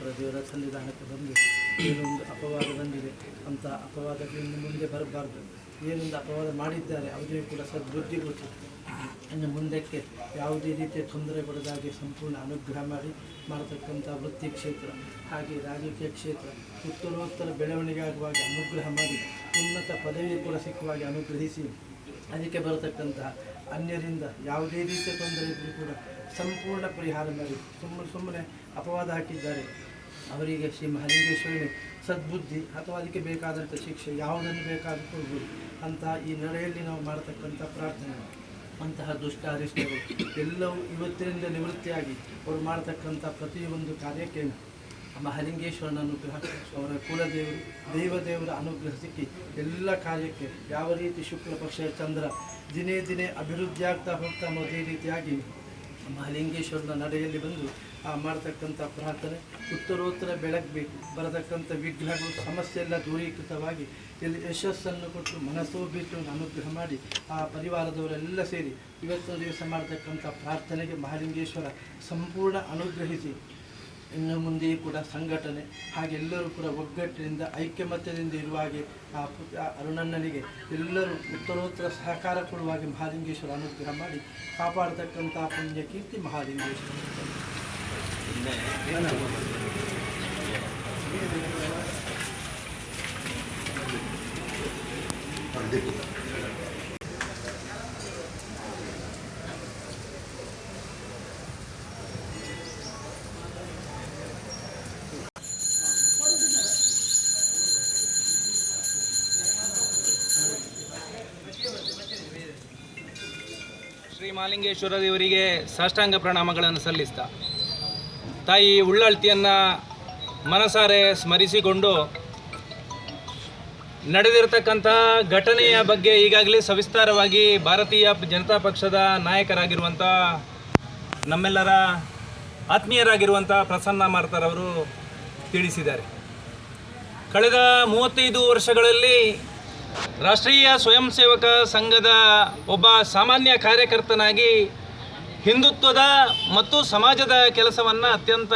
ಮಹಾಲಿಂಗೇಶ್ವರ ದೇವರ ಸನ್ನಿಧಾನಕ್ಕೆ ಬಂದು ಏನೊಂದು ಅಪವಾದ ಬಂದಿದೆ ಅಂತ ಅಪವಾದಗಳಿಂದ ಮುಂದೆ ಬರಬಾರ್ದು. ಏನೊಂದು ಅಪವಾದ ಮಾಡಿದ್ದಾರೆ, ಅವರಿಗೆ ಕೂಡ ಸದ್ಬುದ್ಧಿ ಗೊತ್ತು. ಇನ್ನು ಮುಂದಕ್ಕೆ ಯಾವುದೇ ರೀತಿಯ ತೊಂದರೆ ಕೊಡದಾಗಿ ಸಂಪೂರ್ಣ ಅನುಗ್ರಹ ಮಾಡಿ ಮಾಡತಕ್ಕಂಥ ವೃತ್ತಿ ಕ್ಷೇತ್ರ. ಹಾಗೆ ರಾಜಕೀಯ ಕ್ಷೇತ್ರ, ಉತ್ತರೋತ್ತರ ಬೆಳವಣಿಗೆ ಆಗುವಾಗ ಅನುಗ್ರಹ ಮಾಡಿ ಉನ್ನತ ಪದವಿ ಕೂಡ ಸಿಕ್ಕುವಾಗಿ ಅನುಗ್ರಹಿಸಿ ಅದಕ್ಕೆ ಬರತಕ್ಕಂತಹ ಅನ್ಯರಿಂದ ಯಾವುದೇ ರೀತಿಯ ತೊಂದರೆ ಇದ್ದರೂ ಕೂಡ ಸಂಪೂರ್ಣ ಪರಿಹಾರ ಮಾಡಿ. ಸುಮ್ಮನೆ ಸುಮ್ಮನೆ ಅಪವಾದ ಹಾಕಿದ್ದಾರೆ. ಅವರಿಗೆ ಶ್ರೀ ಮಹಾಲಿಂಗೇಶ್ವರನೇ ಸದ್ಬುದ್ಧಿ ಅಥವಾ ಅದಕ್ಕೆ ಬೇಕಾದಂಥ ಶಿಕ್ಷೆ ಯಾವುದನ್ನು ಬೇಕಾದರೂ ಕೊಡ್ಬೋದು. ಅಂತ ಈ ನಡೆಯಲ್ಲಿ ನಾವು ಮಾಡತಕ್ಕಂಥ ಪ್ರಾರ್ಥನೆ. ಅಂತಹ ದುಷ್ಟ ಅರಿಷ್ಟಗಳು ಎಲ್ಲವೂ ಇವತ್ತಿನಿಂದ ನಿವೃತ್ತಿಯಾಗಿ ಅವರು ಮಾಡತಕ್ಕಂಥ ಪ್ರತಿಯೊಂದು ಕಾರ್ಯಕ್ಕೆ ಮಹಾಲಿಂಗೇಶ್ವರನ ಅನುಗ್ರಹ ಅವರ ಕುಲದೇವರು, ದೇವದೇವರ ಅನುಗ್ರಹ ಸಿಕ್ಕಿ ಎಲ್ಲ ಕಾರ್ಯಕ್ಕೆ ಯಾವ ರೀತಿ ಶುಕ್ಲ ಪಕ್ಷ, ಚಂದ್ರ ದಿನೇ ದಿನೇ ಅಭಿವೃದ್ಧಿಯಾಗ್ತಾ ಹೋಗ್ತಾ ಅದೇ ರೀತಿಯಾಗಿ ಮಹಾಲಿಂಗೇಶ್ವರನ ನಡೆಯಲ್ಲಿ ಬಂದು ಮಾಡ್ತಕ್ಕಂಥ ಪ್ರಾರ್ಥನೆ ಉತ್ತರೋತ್ತರ ಬೆಳಗಬೇಕು ಬರತಕ್ಕಂಥ ವಿಘ್ನಗಳು ಸಮಸ್ಯೆ ಎಲ್ಲ ದೂರೀಕೃತವಾಗಿ ಇಲ್ಲಿ ಯಶಸ್ಸನ್ನು ಕೊಟ್ಟು ಮನಸ್ಸೋ ಬಿಟ್ಟು ಅನುಗ್ರಹ ಮಾಡಿ ಆ ಪರಿವಾರದವರೆಲ್ಲ ಸೇರಿ ಇವತ್ತು ದಿವಸ ಮಾಡತಕ್ಕಂಥ ಪ್ರಾರ್ಥನೆಗೆ ಮಹಾಲಿಂಗೇಶ್ವರ ಸಂಪೂರ್ಣ ಅನುಗ್ರಹಿಸಿ. ಇನ್ನು ಮುಂದೆಯೂ ಕೂಡ ಸಂಘಟನೆ ಹಾಗೆ ಎಲ್ಲರೂ ಕೂಡ ಒಗ್ಗಟ್ಟಿನಿಂದ, ಐಕ್ಯಮತ್ಯದಿಂದ ಇರುವ ಹಾಗೆ ಆ ಆ ಅರುಣಣ್ಣನಿಗೆ ಎಲ್ಲರೂ ಉತ್ತರೋತ್ತರ ಸಹಕಾರ ಕೊಡುವ ಹಾಗೆ ಮಹಾಲಿಂಗೇಶ್ವರ ಅನುಗ್ರಹ ಮಾಡಿ ಕಾಪಾಡತಕ್ಕಂಥ ಪುಣ್ಯ ಕೀರ್ತಿ ಮಹಾಲಿಂಗೇಶ್ವರ. ಶ್ರೀ ಮಾಲಿಂಗೇಶ್ವರ ದೇವರಿಗೆ ಸಾಷ್ಟಾಂಗ ಪ್ರಣಾಮಗಳನ್ನು ಸಲ್ಲಿಸ್ತಾ. ತಾಯಿ ಉಳ್ಳಾಳ್ತಿಯನ್ನು ಮನಸಾರೆ ಸ್ಮರಿಸಿಕೊಂಡು ನಡೆದಿರತಕ್ಕಂಥ ಘಟನೆಯ ಬಗ್ಗೆ ಈಗಾಗಲೇ ಸವಿಸ್ತಾರವಾಗಿ ಭಾರತೀಯ ಜನತಾ ಪಕ್ಷದ ನಾಯಕರಾಗಿರುವಂಥ ನಮ್ಮೆಲ್ಲರ ಆತ್ಮೀಯರಾಗಿರುವಂಥ ಪ್ರಸನ್ನ ಮಾರ್ತರವರು ತಿಳಿಸಿದ್ದಾರೆ. ಕಳೆದ ಮೂವತ್ತೈದು ವರ್ಷಗಳಲ್ಲಿ ರಾಷ್ಟ್ರೀಯ ಸ್ವಯಂ ಸೇವಕ ಸಂಘದ ಒಬ್ಬ ಸಾಮಾನ್ಯ ಕಾರ್ಯಕರ್ತನಾಗಿ ಹಿಂದುತ್ವದ ಮತ್ತು ಸಮಾಜದ ಕೆಲಸವನ್ನು ಅತ್ಯಂತ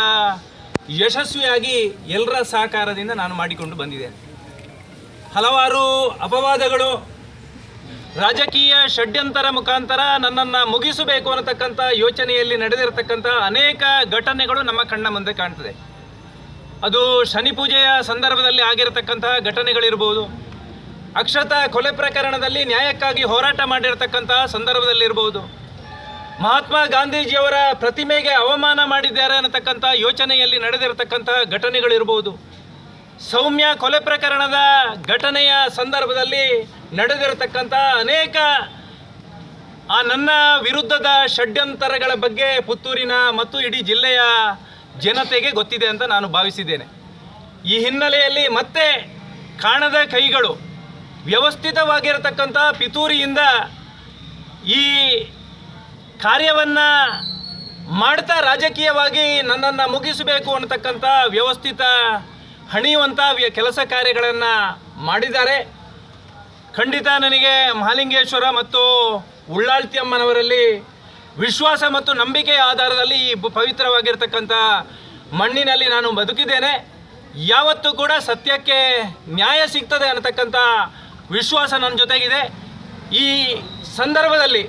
ಯಶಸ್ವಿಯಾಗಿ ಎಲ್ಲರ ಸಹಕಾರದಿಂದ ನಾನು ಮಾಡಿಕೊಂಡು ಬಂದಿದ್ದೇನೆ ಹಲವಾರು ಅಪವಾದಗಳು, ರಾಜಕೀಯ ಷಡ್ಯಂತರ ಮುಖಾಂತರ ನನ್ನನ್ನು ಮುಗಿಸಬೇಕು ಅನ್ನತಕ್ಕಂಥ ಯೋಚನೆಯಲ್ಲಿ ನಡೆದಿರತಕ್ಕಂಥ ಅನೇಕ ಘಟನೆಗಳು ನಮ್ಮ ಕಣ್ಣ ಮುಂದೆ ಕಾಣ್ತದೆ. ಅದು ಶನಿ ಪೂಜೆಯ ಸಂದರ್ಭದಲ್ಲಿ ಆಗಿರತಕ್ಕಂತಹ ಘಟನೆಗಳಿರ್ಬೋದು, ಅಕ್ಷತ ಕೊಲೆ ಪ್ರಕರಣದಲ್ಲಿ ನ್ಯಾಯಕ್ಕಾಗಿ ಹೋರಾಟ ಮಾಡಿರತಕ್ಕಂತಹ ಸಂದರ್ಭದಲ್ಲಿರ್ಬೋದು ಮಹಾತ್ಮ ಗಾಂಧೀಜಿಯವರ ಪ್ರತಿಮೆಗೆ ಅವಮಾನ ಮಾಡಿದ್ದಾರೆ ಅನ್ನತಕ್ಕಂಥ ಯೋಚನೆಯಲ್ಲಿ ನಡೆದಿರತಕ್ಕಂತಹ ಘಟನೆಗಳಿರ್ಬೋದು. ಸೌಮ್ಯ ಕೊಲೆ ಪ್ರಕರಣದ ಘಟನೆಯ ಸಂದರ್ಭದಲ್ಲಿ ನಡೆದಿರತಕ್ಕಂಥ ಅನೇಕ ಆ ನನ್ನ ವಿರುದ್ಧದ ಷಡ್ಯಂತರಗಳ ಬಗ್ಗೆ ಪುತ್ತೂರಿನ ಮತ್ತು ಇಡೀ ಜಿಲ್ಲೆಯ ಜನತೆಗೆ ಗೊತ್ತಿದೆ ಅಂತ ನಾನು ಭಾವಿಸಿದ್ದೇನೆ. ಈ ಹಿನ್ನೆಲೆಯಲ್ಲಿ ಮತ್ತೆ ಕಾಣದ ಕೈಗಳು ವ್ಯವಸ್ಥಿತವಾಗಿರತಕ್ಕಂಥ ಪಿತೂರಿಯಿಂದ ಈ ಕಾರ್ಯವನ್ನು ಮಾಡ್ತಾ ರಾಜಕೀಯವಾಗಿ ನನ್ನನ್ನು ಮುಗಿಸಬೇಕು ಅನ್ನತಕ್ಕಂಥ ವ್ಯವಸ್ಥಿತ ಹಣಿಯುವಂಥ ಕೆಲಸ ಕಾರ್ಯಗಳನ್ನು ಮಾಡಿದ್ದಾರೆ. ಖಂಡಿತ ನನಗೆ ಮಹಾಲಿಂಗೇಶ್ವರ ಮತ್ತು ಉಳ್ಳಾಳ್ತಿ ಅಮ್ಮನವರಲ್ಲಿ ವಿಶ್ವಾಸ ಮತ್ತು ನಂಬಿಕೆಯ ಆಧಾರದಲ್ಲಿ ಈ ಪವಿತ್ರವಾಗಿರ್ತಕ್ಕಂಥ ಮಣ್ಣಿನಲ್ಲಿ ನಾನು ಬದುಕಿದ್ದೇನೆ. ಯಾವತ್ತೂ ಕೂಡ ಸತ್ಯಕ್ಕೆ ನ್ಯಾಯ ಸಿಗ್ತದೆ ಅನ್ನತಕ್ಕಂಥ ವಿಶ್ವಾಸ ನನ್ನ ಜೊತೆಗಿದೆ. ಈ ಸಂದರ್ಭದಲ್ಲಿ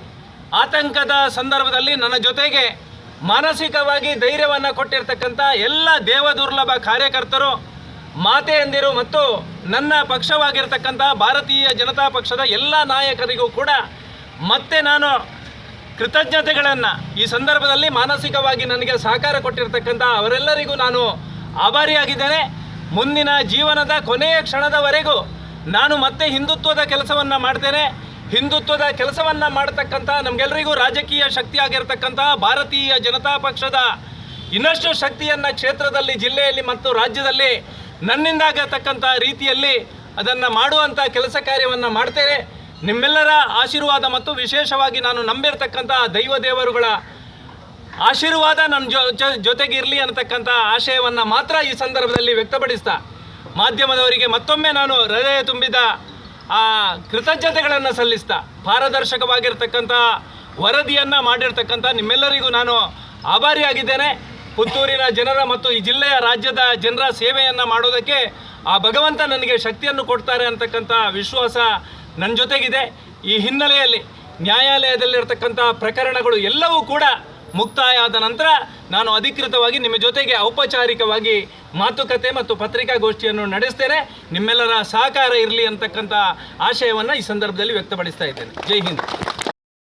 ಆತಂಕದ ಸಂದರ್ಭದಲ್ಲಿ ನನ್ನ ಜೊತೆಗೆ ಮಾನಸಿಕವಾಗಿ ಧೈರ್ಯವನ್ನು ಕೊಟ್ಟಿರ್ತಕ್ಕಂಥ ಎಲ್ಲ ದೇವದುರ್ಲಭ ಕಾರ್ಯಕರ್ತರು ಮಾತೆಯಂದಿರು ಮತ್ತು ನನ್ನ ಪಕ್ಷವಾಗಿರ್ತಕ್ಕಂಥ ಭಾರತೀಯ ಜನತಾ ಪಕ್ಷದ ಎಲ್ಲ ನಾಯಕರಿಗೂ ಕೂಡ ಮತ್ತೆ ನಾನು ಕೃತಜ್ಞತೆಗಳನ್ನು ಈ ಸಂದರ್ಭದಲ್ಲಿ ಮಾನಸಿಕವಾಗಿ ನನಗೆ ಸಹಕಾರ ಕೊಟ್ಟಿರ್ತಕ್ಕಂಥ ಅವರೆಲ್ಲರಿಗೂ ನಾನು ಆಭಾರಿಯಾಗಿದ್ದೇನೆ. ಮುಂದಿನ ಜೀವನದ ಕೊನೆಯ ಕ್ಷಣದವರೆಗೂ ನಾನು ಮತ್ತೆ ಹಿಂದುತ್ವದ ಕೆಲಸವನ್ನು ಮಾಡ್ತೇನೆ. ಹಿಂದುತ್ವದ ಕೆಲಸವನ್ನು ಮಾಡತಕ್ಕಂಥ ನಮಗೆಲ್ಲರಿಗೂ ರಾಜಕೀಯ ಶಕ್ತಿಯಾಗಿರ್ತಕ್ಕಂಥ ಭಾರತೀಯ ಜನತಾ ಪಕ್ಷದ ಇನ್ನಷ್ಟು ಶಕ್ತಿಯನ್ನು ಕ್ಷೇತ್ರದಲ್ಲಿ, ಜಿಲ್ಲೆಯಲ್ಲಿ ಮತ್ತು ರಾಜ್ಯದಲ್ಲಿ ನನ್ನಿಂದಾಗತಕ್ಕಂಥ ರೀತಿಯಲ್ಲಿ ಅದನ್ನು ಮಾಡುವಂಥ ಕೆಲಸ ಕಾರ್ಯವನ್ನು ಮಾಡ್ತೇನೆ. ನಿಮ್ಮೆಲ್ಲರ ಆಶೀರ್ವಾದ ಮತ್ತು ವಿಶೇಷವಾಗಿ ನಾನು ನಂಬಿರ್ತಕ್ಕಂಥ ದೈವ ದೇವರುಗಳ ಆಶೀರ್ವಾದ ನನ್ನ ಜೊ, ಜೊ- ಜೊತೆಗಿರಲಿ ಅನ್ನತಕ್ಕಂಥ ಆಶಯವನ್ನು ಮಾತ್ರ ಈ ಸಂದರ್ಭದಲ್ಲಿ ವ್ಯಕ್ತಪಡಿಸ್ತಾ. ಮಾಧ್ಯಮದವರಿಗೆ ಮತ್ತೊಮ್ಮೆ ನಾನು ಹೃದಯ ತುಂಬಿದ ಆ ಕೃತಜ್ಞತೆಗಳನ್ನು ಸಲ್ಲಿಸ್ತಾ ಪಾರದರ್ಶಕವಾಗಿರ್ತಕ್ಕಂಥ ವರದಿಯನ್ನು ಮಾಡಿರ್ತಕ್ಕಂಥ ನಿಮ್ಮೆಲ್ಲರಿಗೂ ನಾನು ಆಭಾರಿಯಾಗಿದ್ದೇನೆ. ಪುತ್ತೂರಿನ ಜನರ ಮತ್ತು ಈ ಜಿಲ್ಲೆಯ ರಾಜ್ಯದ ಜನರ ಸೇವೆಯನ್ನು ಮಾಡೋದಕ್ಕೆ ಆ ಭಗವಂತ ನನಗೆ ಶಕ್ತಿಯನ್ನು ಕೊಡ್ತಾರೆ ಅಂತಕ್ಕಂಥ ವಿಶ್ವಾಸ ನನ್ನ ಜೊತೆಗಿದೆ. ಈ ಹಿನ್ನೆಲೆಯಲ್ಲಿ ನ್ಯಾಯಾಲಯದಲ್ಲಿರ್ತಕ್ಕಂಥ ಪ್ರಕರಣಗಳು ಎಲ್ಲವೂ ಕೂಡ ಮುಕ್ತಾಯ ಆದ ನಂತರ ನಾನು ಅಧಿಕೃತವಾಗಿ ನಿಮ್ಮ ಜೊತೆಗೆ ಔಪಚಾರಿಕವಾಗಿ ಮಾತುಕತೆ ಮತ್ತು ಪತ್ರಿಕಾಗೋಷ್ಠಿಯನ್ನು ನಡೆಸ್ತೇನೆ. ನಿಮ್ಮೆಲ್ಲರ ಸಹಕಾರ ಇರಲಿ ಅಂತಕ್ಕಂಥ ಆಶಯವನ್ನು ಈ ಸಂದರ್ಭದಲ್ಲಿ ವ್ಯಕ್ತಪಡಿಸ್ತಾ ಇದ್ದೇನೆ. ಜೈ ಹಿಂದ್.